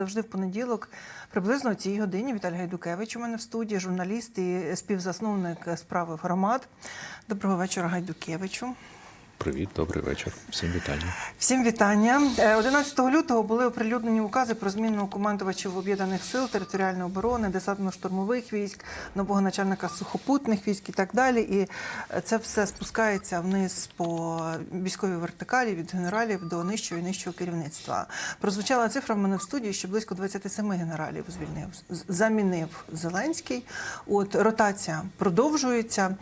Завжди в понеділок, приблизно о цій годині, Віталій Гайдукевич у мене в студії, журналіст і співзасновник справи громад. Доброго вечора, Гайдукевичу. Привіт, добрий вечір. Всім вітання. Всім вітання. Е, 11 лютого були оприлюднені укази про зміну командувачів об'єднаних сил територіальної оборони, десантно-штурмових військ, нового начальника сухопутних військ і так далі. І е, це все спускається вниз по військовій вертикалі від генералів до нижчого і нижчого керівництва. Прозвучала цифра в мене в студії, що близько 27 генералів звільнив замінив Зеленський. От ротація продовжується.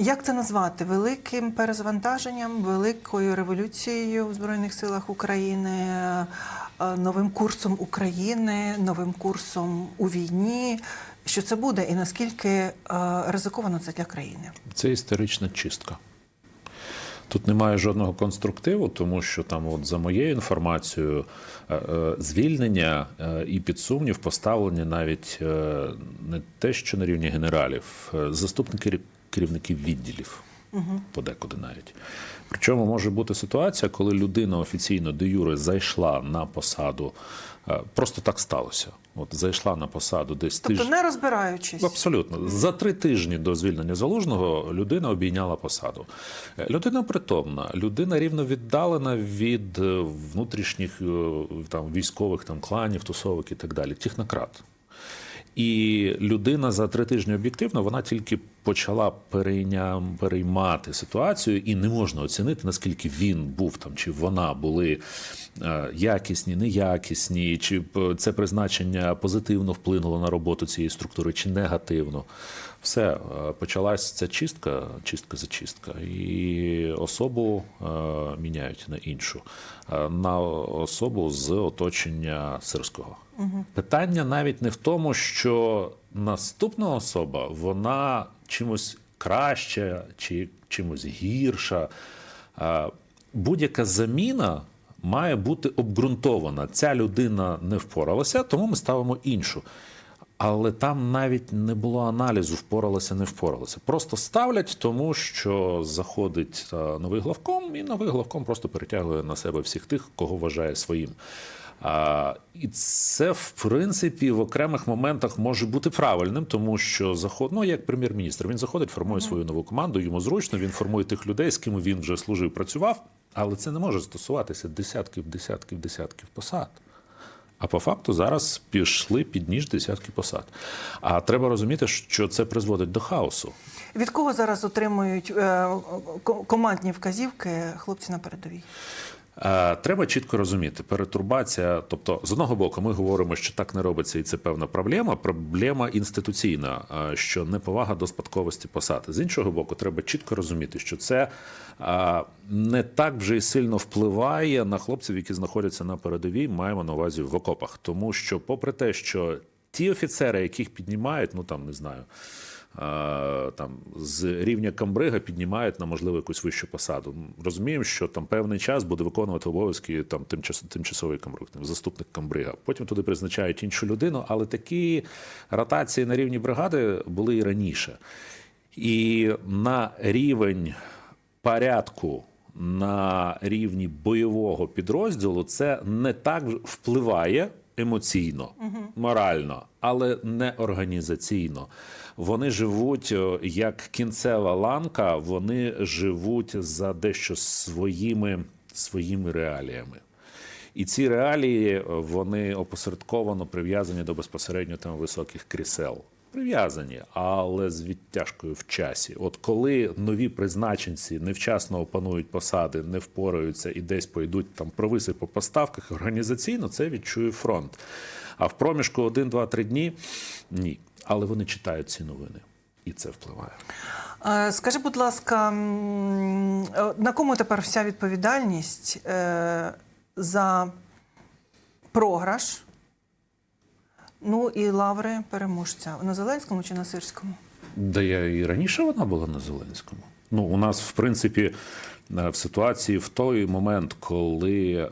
Як це назвати? Великим перезвантаженням, великою революцією в Збройних силах України, е, новим курсом України, новим курсом у війні. Що це буде і наскільки е, ризиковано це для країни? Це історична чистка. Тут немає жодного конструктиву, тому що там, от за моєю інформацією, е, звільнення і під сумнів поставлені навіть не те, що на рівні генералів, заступники керівників відділів. Подекуди навіть. Причому може бути ситуація, коли людина офіційно де юре зайшла на посаду. е, Просто так сталося. От зайшла на посаду десь Тобто, тиждень. не розбираючись, Абсолютно за три тижні до звільнення залужного людина обійняла посаду. Е, Людина притомна, людина рівно віддалена від е, внутрішніх там військових там кланів, тусовок і так далі. Технократ. І людина за три тижні об'єктивно вона тільки почала переймати ситуацію, і не можна оцінити, наскільки він був там, чи вона були е, якісні, неякісні, чи це призначення позитивно вплинуло на роботу цієї структури, чи негативно. Все, е, почалась ця чистка, чистка за чистка, і особу е, міняють на іншу, на особу з оточення сирського. Питання навіть не в тому, що наступна особа вона чимось краща чи чимось гірша. Будь-яка заміна має бути обґрунтована. Ця людина не впоралася, тому ми ставимо іншу. Але там навіть не було аналізу, впоралася, не впоралася. Просто ставлять, тому що заходить новий главком, і новий главком просто перетягує на себе всіх тих, кого вважає своїм. А, і це, в принципі, в окремих моментах може бути правильним, тому що заход, ну, як прем'єр-міністр, він заходить, формує свою нову команду, йому зручно, він формує тих людей, з ким він вже служив, працював, але це не може стосуватися десятків, десятків, десятків посад. А по факту зараз пішли під ніж десятки посад. А треба розуміти, що це призводить до хаосу. від кого зараз отримують е, командні вказівки хлопці на передовій? Е, Треба чітко розуміти, перетурбація. Тобто, з одного боку, ми говоримо, що так не робиться, і це певна проблема. Проблема інституційна, е, що неповага до спадковості посад. З іншого боку, треба чітко розуміти, що це е, не так вже і сильно впливає на хлопців, які знаходяться на передовій, маємо на увазі в окопах. Тому що, попри те, що ті офіцери, яких піднімають, ну там не знаю. Там з рівня камбрига піднімають на можливо якусь вищу посаду. Розуміємо, що там певний час буде виконувати обов'язки там тимчас, тимчасовий камбриг, там, заступник камбрига. Потім туди призначають іншу людину, але такі ротації на рівні бригади були і раніше. І на рівень порядку на рівні бойового підрозділу це не так впливає емоційно, морально, але не організаційно. Вони живуть е, як кінцева ланка, вони живуть за дещо своїми, своїми реаліями. І ці реалії е, вони опосередковано прив'язані до безпосередньо там високих крісел. Прив'язані, але з відтяжкою в часі. От коли нові призначенці невчасно опанують посади, не впораються і десь пойдуть там провиси по поставках, організаційно це відчує фронт. А в проміжку 1, 2, 3 дні ні. Але вони читають ці новини, і це впливає. Е, Скажи, будь ласка, е, на кому тепер вся відповідальність е, за програш? Ну і лаври переможця на Зеленському чи на Сирському? Да я і раніше вона була на Зеленському. Ну, у нас, в принципі, в ситуації в той момент, коли е,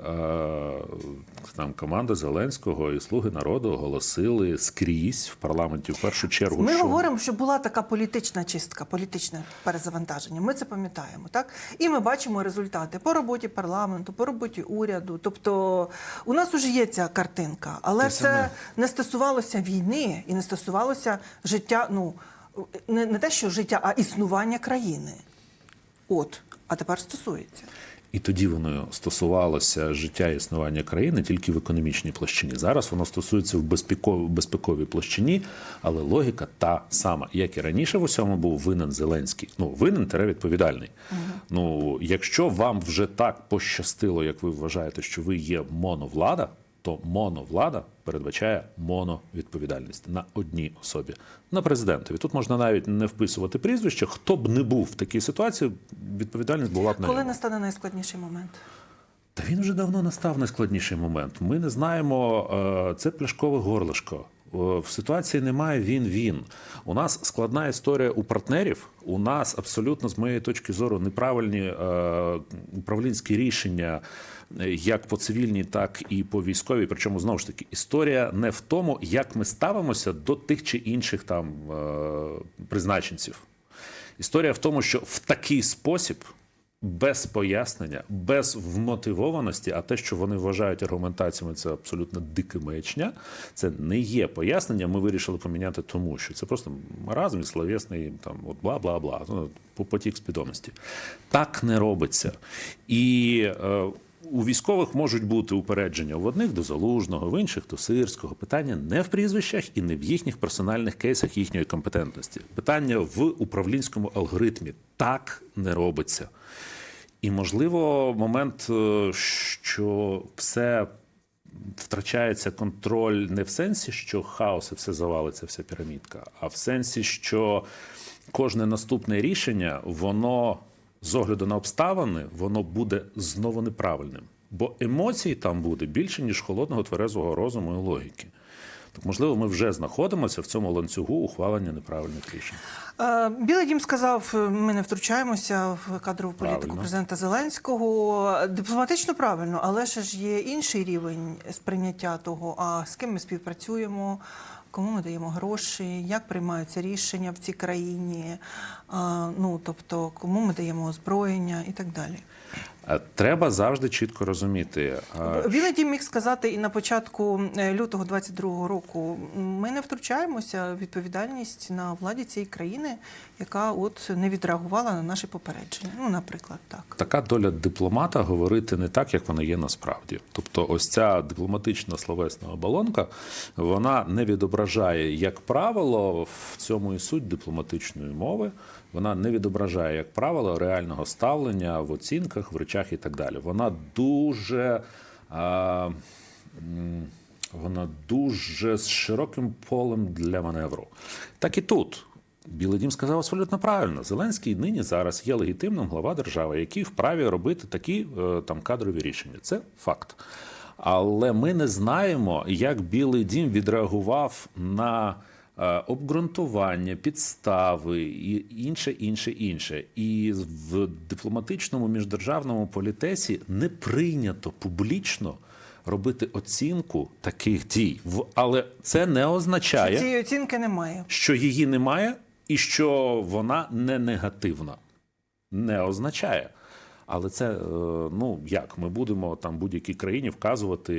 там команда Зеленського і Слуги народу оголосили скрізь в парламенті в першу чергу, Ми що говоримо, що була така політична чистка, політичне перезавантаження. Ми це пам'ятаємо, так? І ми бачимо результати по роботі парламенту, по роботі уряду. Тобто у нас уже є ця картинка, але це саме. не стосувалося війни і не стосувалося життя. Ну не, не те, що життя, а існування країни. От, а тепер стосується. І тоді воно стосувалося життя і існування країни тільки в економічній площині. Зараз воно стосується в безпековій, безпековій площині, але логіка та сама. Як і раніше в усьому був винен Зеленський. Ну, винен тере відповідальний. Ну, якщо вам вже так пощастило, як ви вважаєте, що ви є моновлада, то моновлада передбачає моновідповідальність на одній особі, на президентові. Тут можна навіть не вписувати прізвище. Хто б не був в такій ситуації, відповідальність була б на Коли настане найскладніший момент? Та він вже давно настав найскладніший момент. Ми не знаємо, е, це пляшкове горлишко. Е, В ситуації немає він-він. У нас складна історія у партнерів. У нас абсолютно, з моєї точки зору, неправильні е, управлінські рішення, як по цивільній, так і по військовій. Причому знову ж таки історія не в тому, як ми ставимося до тих чи інших там е, призначенців. Історія в тому, що в такий спосіб, без пояснення, без вмотивованості, а те, що вони вважають аргументаціями, це абсолютно дика маячня. Це не є пояснення. Ми вирішили поміняти тому, що це просто маразм і словесний там от бла бла бла. Ну, по потік свідомості. Так не робиться. І е, у військових можуть бути упередження в одних до залужного, в інших до сирського. Питання не в прізвищах і не в їхніх персональних кейсах їхньої компетентності. Питання в управлінському алгоритмі. Так не робиться. І можливо, момент, е, що все втрачається контроль не в сенсі, що хаос і все завалиться, вся пірамідка, а в сенсі, що кожне наступне рішення, воно з огляду на обставини, воно буде знову неправильним. Бо емоцій там буде більше, ніж холодного тверезого розуму і логіки. Так, можливо, ми вже знаходимося в цьому ланцюгу ухвалення неправильних рішень. Е, Білий дім сказав, е, ми не втручаємося в кадрову політику Правильно. президента Зеленського. Дипломатично правильно, але ще ж є інший рівень сприйняття того, а з ким ми співпрацюємо, кому ми даємо гроші, як приймаються рішення в цій країні, ну тобто кому ми даємо озброєння і так далі. Е, Треба завжди чітко розуміти. е, Білий дім міг сказати і на початку е, лютого 22-го року. Ми не втручаємося. Відповідальність на владі цієї країни, яка от не відреагувала на наші попередження. Ну, наприклад, так. Така доля дипломата говорити не так, як вона є насправді. Тобто, ось ця дипломатична словесна оболонка, вона не відображає, як правило, в цьому і суть дипломатичної мови. Вона не відображає, як правило, реального ставлення в оцінках, в речах і так далі. Вона дуже. А, вона дуже з широким полем для маневру. Так і тут. Білий дім сказав абсолютно правильно. Зеленський нині зараз є легітимним глава держави, який вправі робити такі е, там кадрові рішення. Це факт. Але ми не знаємо, як Білий дім відреагував на обґрунтування, підстави і інше, інше, інше. І в дипломатичному міждержавному політесі не прийнято публічно робити оцінку таких дій. Але це не означає Цієї оцінки немає. що її немає і що вона не негативна. Не означає. Але це, е, ну як, ми будемо там будь-якій країні вказувати,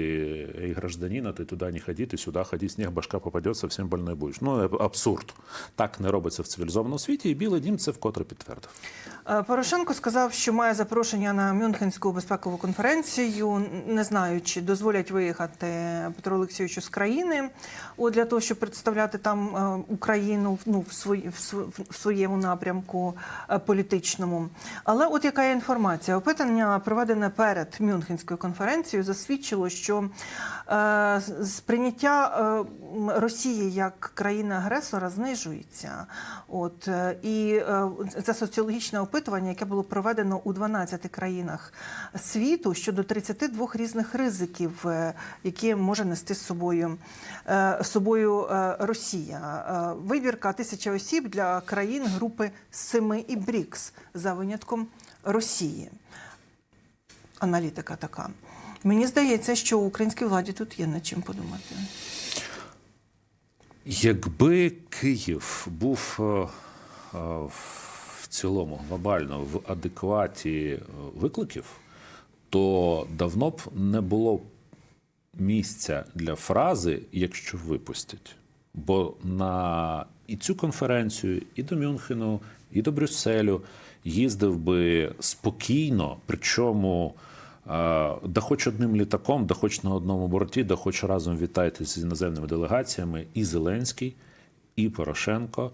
ей, гражданина, ти туди не ходи, ти сюди ходи, сніг башка попадеться, всім больний будеш. Ну, абсурд. Так не робиться в цивілізованому світі, і Білий Дім це вкотре підтвердив. Е, Порошенко сказав, що має запрошення на Мюнхенську безпекову конференцію. Не знаю, чи дозволять виїхати Петру Олексійовичу з країни от для того, щоб представляти там е, Україну ну, в, своєму напрямку політичному. Але от яка є інформація? Інформація. Опитання, проведене перед Мюнхенською конференцією, засвідчило, що е, сприйняття е, Росії як країни-агресора знижується. От е, і е, це соціологічне опитування, яке було проведено у 12 країнах світу щодо 32 різних ризиків, е, які може нести з собою, е, собою е, Росія. Е, Вибірка тисяча осіб для країн групи Семи і БРІКС за винятком Росії. Аналітика така. Мені здається, що українській владі тут є над чим подумати. Якби Київ був е, е, в цілому глобально в адекваті е, викликів, то давно б не було місця для фрази, якщо випустять. Бо на і цю конференцію, і до Мюнхену, і до Брюсселю їздив би спокійно, причому е, да хоч одним літаком, да хоч на одному борті, да хоч разом вітайтеся з іноземними делегаціями, і Зеленський, і Порошенко,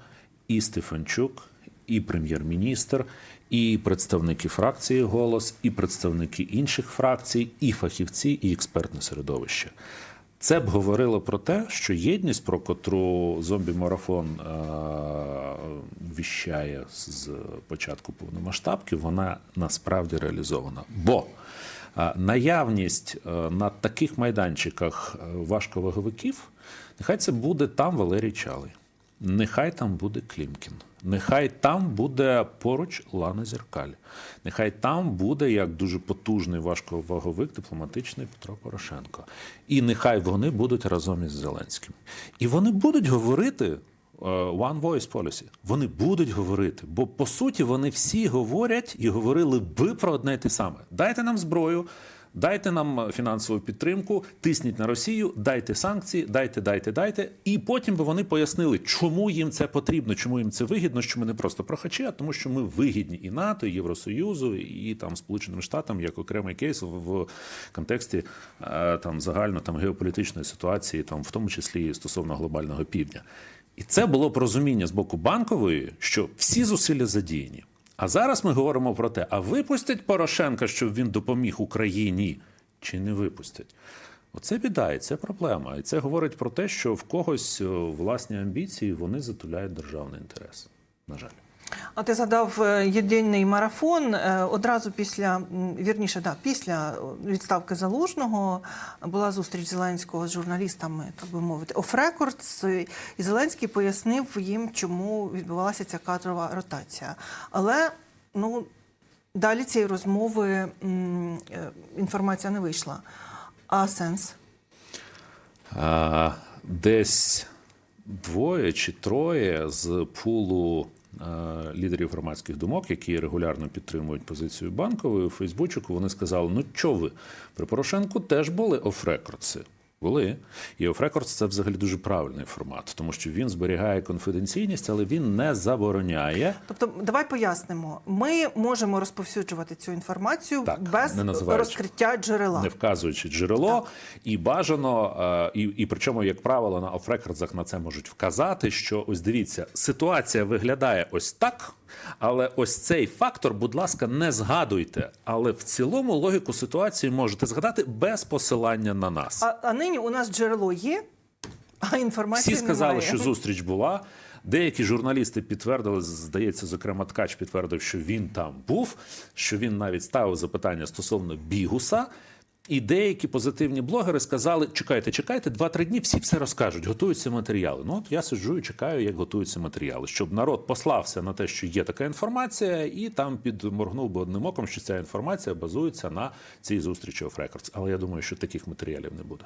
і Стефанчук, і прем'єр-міністр, і представники фракції голос, і представники інших фракцій, і фахівці, і експертне середовище. Це б говорило про те, що єдність, про котру зомбі-марафон е- віщає з початку повномасштабки, вона насправді реалізована. Бо е, наявність е, на таких майданчиках важковаговиків, нехай це буде там Валерій Чалий. Нехай там буде Клімкін, нехай там буде поруч Лана Зеркаль, нехай там буде як дуже потужний важковаговик дипломатичний Петро Порошенко. І нехай вони будуть разом із Зеленським. І вони будуть говорити е, One Voice Policy. Вони будуть говорити, бо по суті вони всі говорять і говорили би про одне й те саме: дайте нам зброю. Дайте нам фінансову підтримку, тисніть на Росію, дайте санкції, дайте, дайте, дайте. І потім би вони пояснили, чому їм це потрібно, чому їм це вигідно, що ми не просто прохачі, а тому, що ми вигідні і НАТО, і Євросоюзу, і там Сполученим Штатам як окремий кейс в, контексті е, там загально там геополітичної ситуації, там в тому числі стосовно глобального півдня. І це було б розуміння з боку банкової, що всі зусилля задіяні. А зараз ми говоримо про те, а випустять Порошенка, щоб він допоміг Україні, чи не випустять? Оце біда, і це проблема. І це говорить про те, що в когось власні амбіції вони затуляють державний інтерес. На жаль. А ти згадав е, єдиний марафон Е, одразу після вірніше, да, після відставки залужного була зустріч Зеленського з журналістами, так би мовити, off records, і Зеленський пояснив їм, чому відбувалася ця кадрова ротація. Але ну далі цієї розмови е, інформація не вийшла. А сенс? А, десь двоє чи троє з пулу лідерів громадських думок, які регулярно підтримують позицію банкової у Фейсбучику, вони сказали: ну чо ви, при Порошенку теж були офрекордси. Були. І офрекордс це взагалі дуже правильний формат, тому що він зберігає конфіденційність, але він не забороняє. Тобто, давай пояснимо. Ми можемо розповсюджувати цю інформацію Так, без не розкриття джерела. не вказуючи джерело, і бажано, е, і, і причому, як правило, на офрекордзах на це можуть вказати, що ось дивіться, ситуація виглядає ось так. Але ось цей фактор, будь ласка, не згадуйте. Але в цілому логіку ситуації можете згадати без посилання на нас. А, а нині у нас джерело є, а інформації Всі сказали, немає. що зустріч була. Деякі журналісти підтвердили, здається, зокрема, Ткач підтвердив, що він там був, що він навіть ставив запитання стосовно бігуса. І деякі позитивні блогери сказали: чекайте, чекайте, два-три дні всі все розкажуть, готуються матеріали. Ну от я сиджу і чекаю, як готуються матеріали, щоб народ послався на те, що є така інформація, і там підморгнув би одним оком, що ця інформація базується на цій зустрічі of Records. Але я думаю, що таких матеріалів не буде.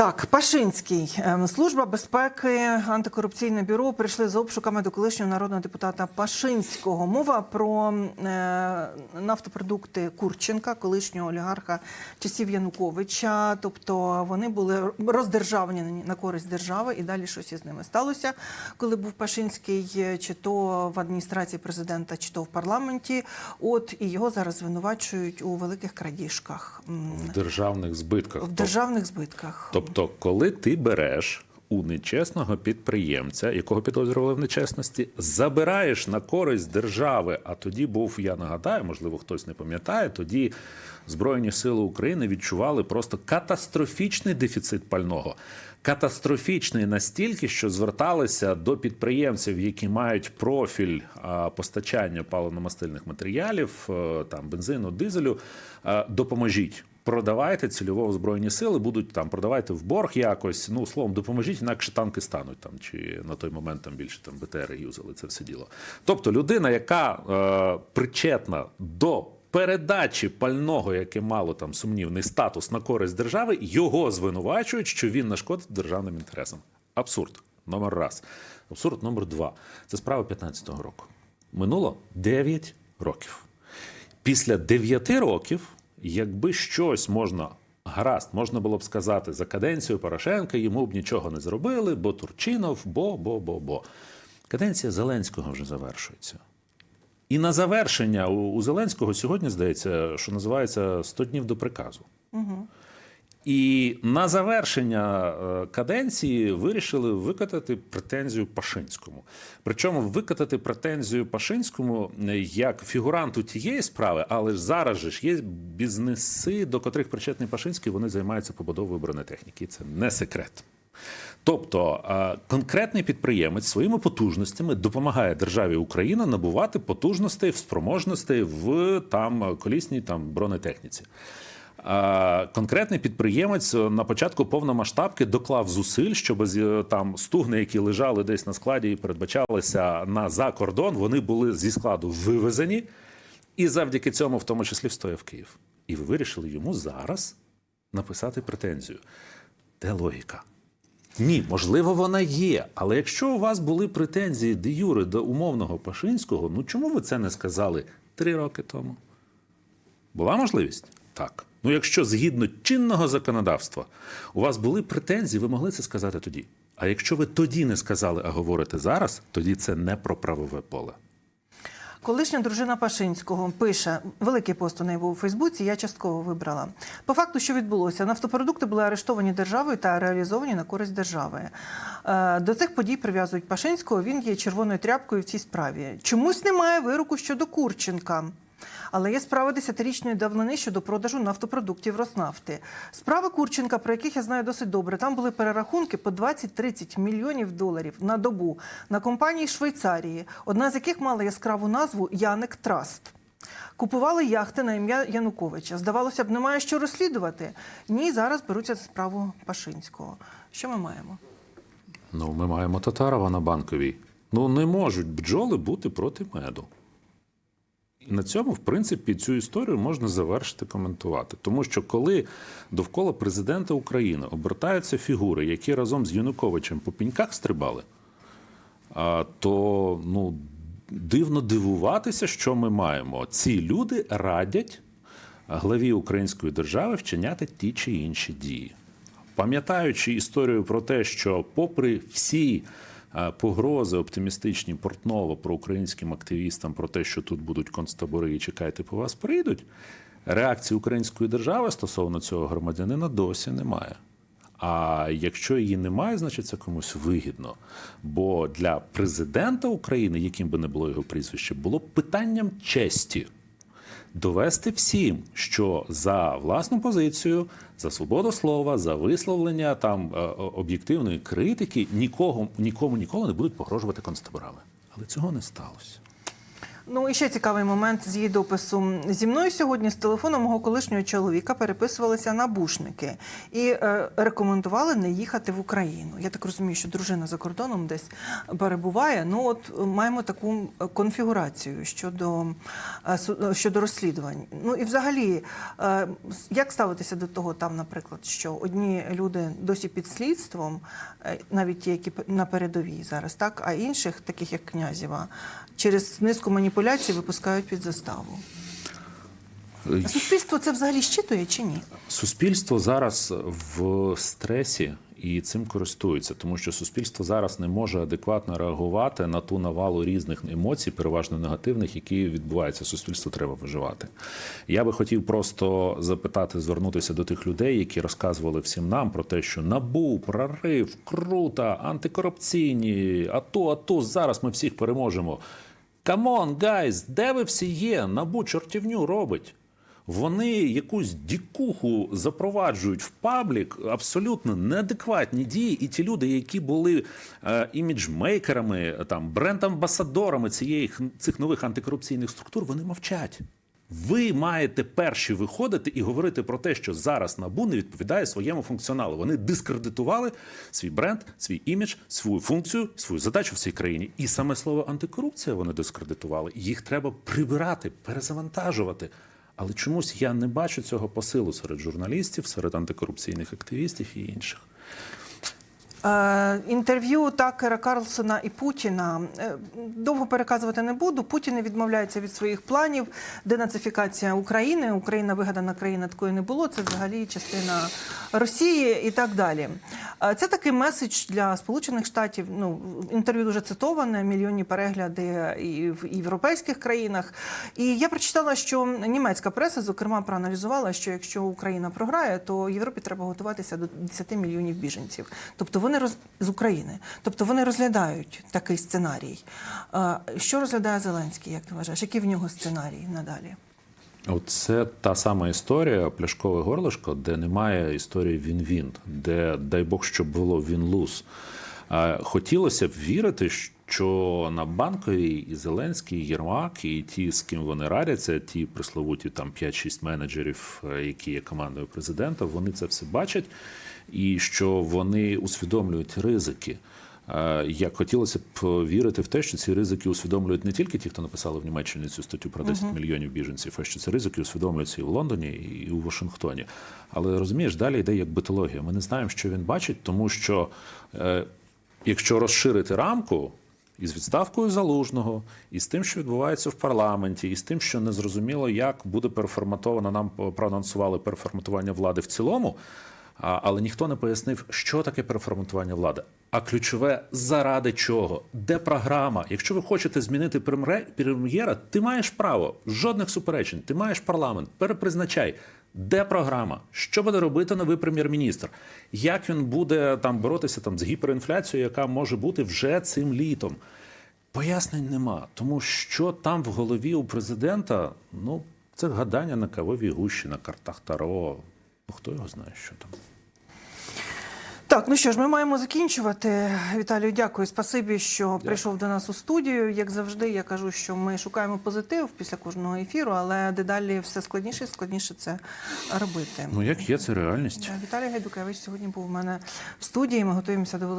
Так, Пашинський, Ем, служба безпеки, антикорупційне бюро прийшли з обшуками до колишнього народного депутата Пашинського. Мова про е, нафтопродукти Курченка, колишнього олігарха часів Януковича. Тобто вони були роздержавлені на користь держави, і далі щось із ними сталося, коли був Пашинський, е, чи то в адміністрації президента, чи то в парламенті. От і його зараз звинувачують у великих крадіжках В державних збитках. в державних збитках. Тобто, коли ти береш у нечесного підприємця, якого підозрювали в нечесності, забираєш на користь держави. А тоді був, я нагадаю, можливо, хтось не пам'ятає, тоді Збройні сили України відчували просто катастрофічний дефіцит пального. Катастрофічний настільки, що зверталися до підприємців, які мають профіль постачання паливно-мастильних матеріалів, е, там бензину, дизелю. е, Допоможіть. Продавайте цільово в збройні сили, будуть там продавайте в борг якось. Ну словом, допоможіть, інакше танки стануть там, чи на той момент там більше там БТР юзали це все діло. Тобто людина, яка е, причетна до передачі пального, яке мало там сумнівний статус на користь держави, його звинувачують, що він нашкодить державним інтересам. Абсурд. Номер раз. Абсурд номер два. Це справа 15-го року. Минуло 9 років. Після 9 років, якби щось можна. Гаразд, можна було б сказати, за каденцію Порошенка йому б нічого не зробили, бо Турчинов, бо, бо, бо, бо. Каденція Зеленського вже завершується. І на завершення у, Зеленського сьогодні здається, що називається 100 днів до приказу. І на завершення е, каденції вирішили викатати претензію Пашинському. Причому викатати претензію Пашинському е, як фігуранту тієї справи, але ж зараз же ж є бізнеси, до котрих причетний Пашинський, вони займаються побудовою бронетехніки. Це не секрет. Тобто е, конкретний підприємець своїми потужностями допомагає державі Україна набувати потужностей, в спроможностей в там колісній там бронетехніці. Е, Конкретний підприємець на початку повномасштабки доклав зусиль, щоб там стугни, які лежали десь на складі і передбачалися на за кордон, вони були зі складу вивезені, і завдяки цьому, в тому числі, встояв Київ. І ви вирішили йому зараз написати претензію. Де логіка? Ні, можливо, вона є. Але якщо у вас були претензії де юри до умовного Пашинського, ну чому ви це не сказали три роки тому? Була можливість? Так. Ну, якщо згідно чинного законодавства у вас були претензії, ви могли це сказати тоді. А якщо ви тоді не сказали, а говорите зараз, тоді це не про правове поле. Колишня дружина Пашинського пише великий пост у неї був у Фейсбуці. Я частково вибрала. По факту, що відбулося, нафтопродукти були арештовані державою та реалізовані на користь держави. Е, До цих подій прив'язують Пашинського. Він є червоною тряпкою в цій справі. Чомусь немає вироку щодо Курченка. Але є справи десятирічної давнини щодо продажу нафтопродуктів Роснафти. Справи Курченка, про яких я знаю досить добре, там були перерахунки по 20-30 мільйонів доларів на добу на компанії Швейцарії, одна з яких мала яскраву назву Яник Траст. Купували яхти на ім'я Януковича. Здавалося б, немає що розслідувати. Ні, зараз беруться за справу Пашинського. Що ми маємо? Ну, ми маємо Татарова на банковій. Ну, не можуть бджоли бути проти меду. На цьому, в принципі, цю історію можна завершити коментувати. Тому що коли довкола президента України обертаються фігури, які разом з Януковичем по піньках стрибали, то ну, дивно дивуватися, що ми маємо. Ці люди радять главі української держави вчиняти ті чи інші дії. Пам'ятаючи історію про те, що, попри всі погрози оптимістичні Портнова про українським активістам про те, що тут будуть концтабори і чекайте, по вас прийдуть, реакції української держави стосовно цього громадянина досі немає. А якщо її немає, значить це комусь вигідно. Бо для президента України, яким би не було його прізвище, було б питанням честі довести всім, що за власну позицію, за свободу слова, за висловлення там е, об'єктивної критики нікого нікому ніколи не будуть погрожувати концтаборами. Але цього не сталося. Ну і ще цікавий момент з її допису. Зі мною сьогодні з телефону мого колишнього чоловіка переписувалися набушники і е, рекомендували не їхати в Україну. Я так розумію, що дружина за кордоном десь перебуває. Ну от маємо таку е, конфігурацію щодо, е, е, щодо розслідувань. Ну і взагалі, е, як ставитися до того, там, наприклад, що одні люди досі під слідством, е, навіть ті, які на передовій зараз, так а інших, таких як князєва, через низку маніпуляцій випускають під заставу. Суспільство це взагалі щитує чи ні? Суспільство зараз в стресі і цим користуються, тому що суспільство зараз не може адекватно реагувати на ту навалу різних емоцій, переважно негативних, які відбуваються. Суспільству треба виживати. Я би хотів просто запитати, звернутися до тих людей, які розказували всім нам про те, що набу, прорив, круто, антикорупційні, АТО, АТО, зараз ми всіх переможемо. Камон, гайз, де ви всі є? Набу чортівню робить. Вони якусь дікуху запроваджують в паблік, абсолютно неадекватні дії. І ті люди, які були е, іміджмейкерами, там бренд-амбасадорами цієї цих нових антикорупційних структур, вони мовчать. Ви маєте перші виходити і говорити про те, що зараз набу не відповідає своєму функціоналу. Вони дискредитували свій бренд, свій імідж, свою функцію, свою задачу в цій країні. І саме слово антикорупція вони дискредитували. Їх треба прибирати, перезавантажувати. Але чомусь я не бачу цього посилу серед журналістів, серед антикорупційних активістів і інших. Е, Інтерв'ю Такера Карлсона і Путіна е, довго переказувати не буду. Путін відмовляється від своїх планів. Денацифікація України. Україна вигадана країна такої не було. Це взагалі частина Росії і так далі. Е, Це такий меседж для Сполучених Штатів. Ну інтерв'ю дуже цитоване, мільйонні перегляди і в європейських країнах. І я прочитала, що німецька преса, зокрема, проаналізувала, що якщо Україна програє, то Європі треба готуватися до 10 мільйонів біженців. Тобто вони роз... з України. Тобто вони розглядають такий сценарій. Що розглядає Зеленський, як ти вважаєш? Який в нього сценарій надалі? Оце та сама історія пляшкове горлишко, де немає історії він-він, де дай Бог, щоб було він-луз. Е, Хотілося б вірити, що на банковій і Зеленський, і Єрмак, і ті, з ким вони радяться, ті присловуті там 5-6 менеджерів, е, які є командою президента, вони це все бачать, і що вони усвідомлюють ризики. Е, Як хотілося б вірити в те, що ці ризики усвідомлюють не тільки ті, хто написали в Німеччині цю статтю про 10 мільйонів біженців, а що ці ризики усвідомлюються і в Лондоні, і у Вашингтоні. Але розумієш, далі йде як битологія. Ми не знаємо, що він бачить, тому що е, якщо розширити рамку. Із відставкою залужного, і з тим, що відбувається в парламенті, і з тим, що незрозуміло, як буде переформатовано, нам проанонсували переформатування влади в цілому. Але ніхто не пояснив, що таке переформатування влади. А ключове заради чого? Де програма? Якщо ви хочете змінити прем'єра, ти маєш право, жодних суперечень, ти маєш парламент, перепризначай. Де програма? Що буде робити новий прем'єр-міністр? Як він буде там боротися там з гіперінфляцією, яка може бути вже цим літом? Пояснень нема, тому що там в голові у президента, ну це гадання на кавовій гущі, на картах Таро. Хто його знає, що там. Так, ну що ж, ми маємо закінчувати. Віталію, дякую. Спасибі, що прийшов до нас у студію. Як завжди, я кажу, що ми шукаємо позитив після кожного ефіру, але дедалі все складніше і складніше це робити. Ну як є, це реальність. Віталій Гайдукевич сьогодні був у мене в студії. Ми готуємося до великого.